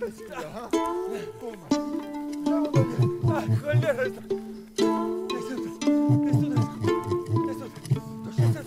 весілля, га? Куме. А, холера. Десь тут. Десь тут. Десь тут. То що це?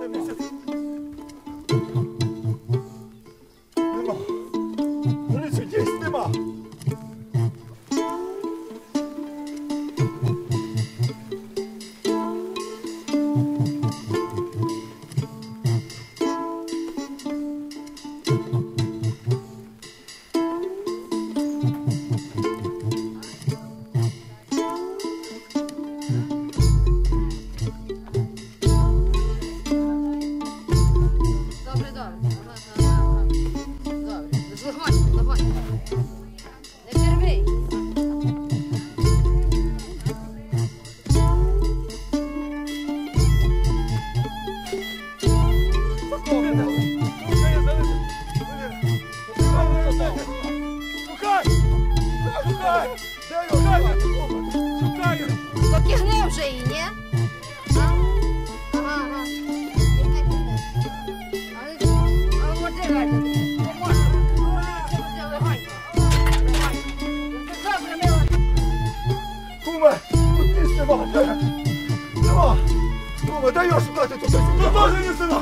Де мені сюди? Нема. Грицю, дійсно нема. Добре, Добре, мила. Куме! Тут місць нема! Де? Нема! Куме, дай його шукати тут! Тут теж місць нема!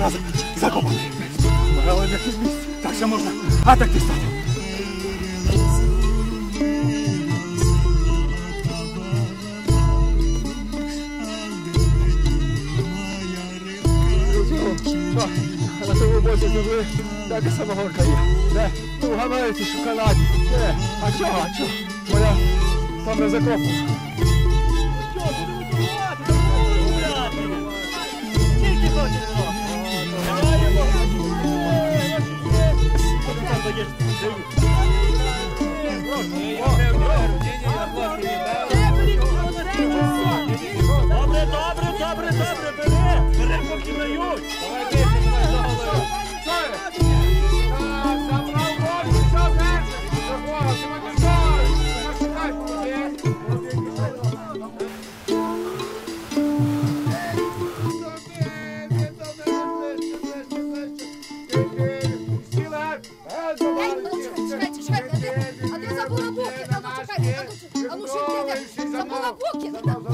razy zakopać. Tak się można. A tak jest tak. na tym obozie były taka sama horka i ne, tu hamerycy szukanani, ne, a cio, a cio, moja tam na zakopu. Cio, ty. Yo, yo, yo,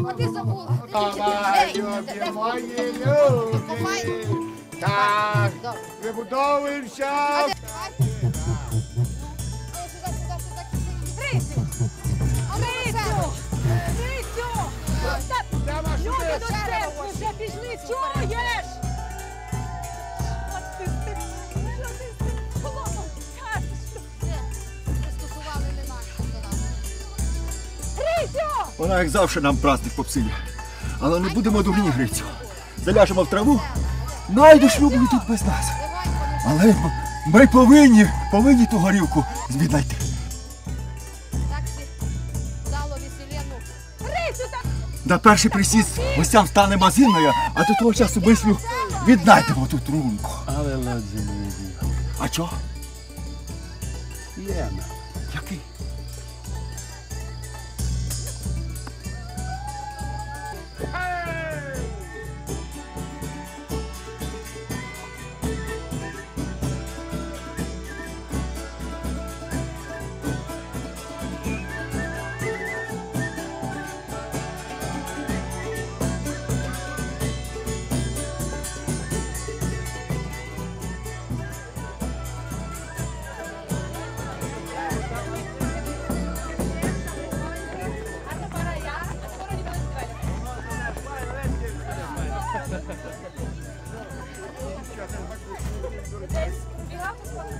А де забула? Де- мої люди. Так, вибудовуємося. Ну, ну, Грицю! Грицю! Люди до церкви вже пішли, чуєш? Вона, як завжди, нам праздник попсує. Але не будемо дурні грицю. Заляжемо в траву, найду шлюбу тут без нас. Але ми повинні, повинні ту горілку віднайти. так си дало веселену. Грицю, На перший присіст гостям стане мазиною, а до того часу мислю віднайдемо ту трунку. Але ледзі не. А чого? Єна. Dus, wie houdt het van de